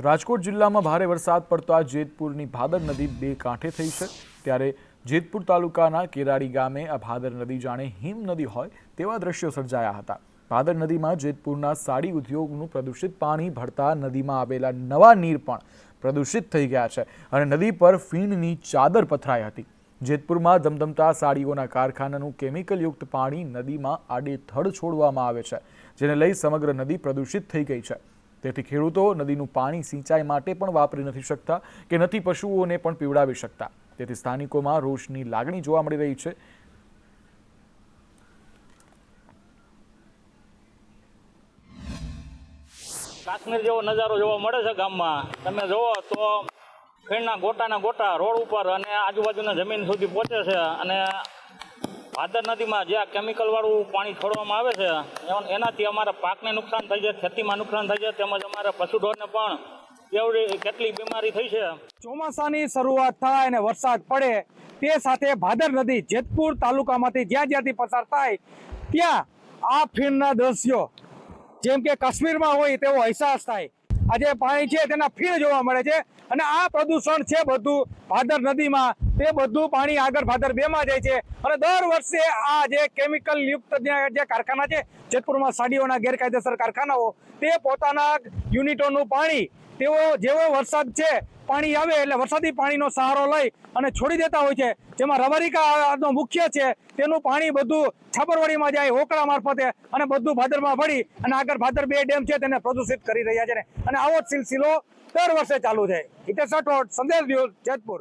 રાજકોટ જિલ્લામાં ભારે વરસાદ પડતા જેતપુરની ભાદર નદી બે કાંઠે થઈ છે. ત્યારે જેતપુર તાલુકાના કેરાડી ગામે આ ભાદર નદી જાણે હિમ નદી હોય તેવા દ્રશ્યો સર્જાયા હતા. ભાદર નદીમાં જેતપુરના સાડી ઉદ્યોગનું પ્રદૂષિત પાણી ભરતા નદીમાં આવેલા નવા નીર પણ પ્રદૂષિત થઈ ગયા છે અને નદી પર ફીણની ચાદર પથરાઈ હતી. જેતપુરમાં ધમધમતા સાડીઓના કારખાનાનું કેમિકલયુક્ત પાણી નદીમાં આડેથડ છોડવામાં આવે છે, જેને લઈ સમગ્ર નદી પ્રદૂષિત થઈ ગઈ છે. તેથી ખેડૂતો નદીનું પાણી સિંચાઈ માટે પણ વાપરી નથી શકતા કે નથી પશુઓને પણ પીવડાવી શકતા. તેથી સ્થાનિકોમાં રોષની લાગણી જોવા મળી રહી છે. કાશ્મીર જેવો નજારો જોવા મળે છે ગામમાં. તમે જોવો તો ખીણના ગોટાના ગોટા રોડ ઉપર અને આજુબાજુના જમીન સુધી પહોંચે છે અને ભાદર નદીમાં જે આ કેમિકલ વાળું પાણી છોડવામાં આવે છે એન- એનાથી અમારા પાકને નુકસાન થઈ છે, ખેતીમાં નુકસાન થઈ છે, તેમજ અમારા પશુઢોરને પણ એવડી કેટલી બીમારી થઈ છે. ચોમાસાની શરૂઆત થાય અને વરસાદ પડે, તે સાથે ભાદર નદી જેતપુર તાલુકામાંથી જ્યાં જ્યાંથી પસાર થાય, ત્યાં આ ફીણના દ્રશ્યો, જેમ કે કાશ્મીરમાં હોય તેવો અહેસાસ થાય. આજે પાણી છે તેના ફીણ જોવા મળે છે અને આ પ્રદૂષણ છે બધું ભાદર નદીમાં તે બધું પાણી આગળ ભાદર બેમાં જાય છે. અને દર વર્ષે આ જે કેમિકલ યુક્ત જે કારખાના છે, જેતપુરમાં સાડીઓના ગેરકાયદેસર કારખાનાઓ, તે પોતાના યુનિટોનું પાણી, તેઓ જેવો વરસાદ છે, પાણી આવે એટલે વરસાદી પાણીનો સહારો લઈ અને છોડી દેતા હોય છે. જેમાં રવારિકાનો મુખ્ય છે, તેનું પાણી બધું છાપરવાડીમાં જાય હોકળા મારફતે અને બધું ભાદરમાં ભળી અને આગળ ભાદર બે ડેમ છે તેને પ્રદૂષિત કરી રહ્યા છે અને આવો જ સિલસિલો દર વર્ષે ચાલુ છે. હિતેશ રાઠોડ, સંદેશ ન્યૂઝ જેતપુર.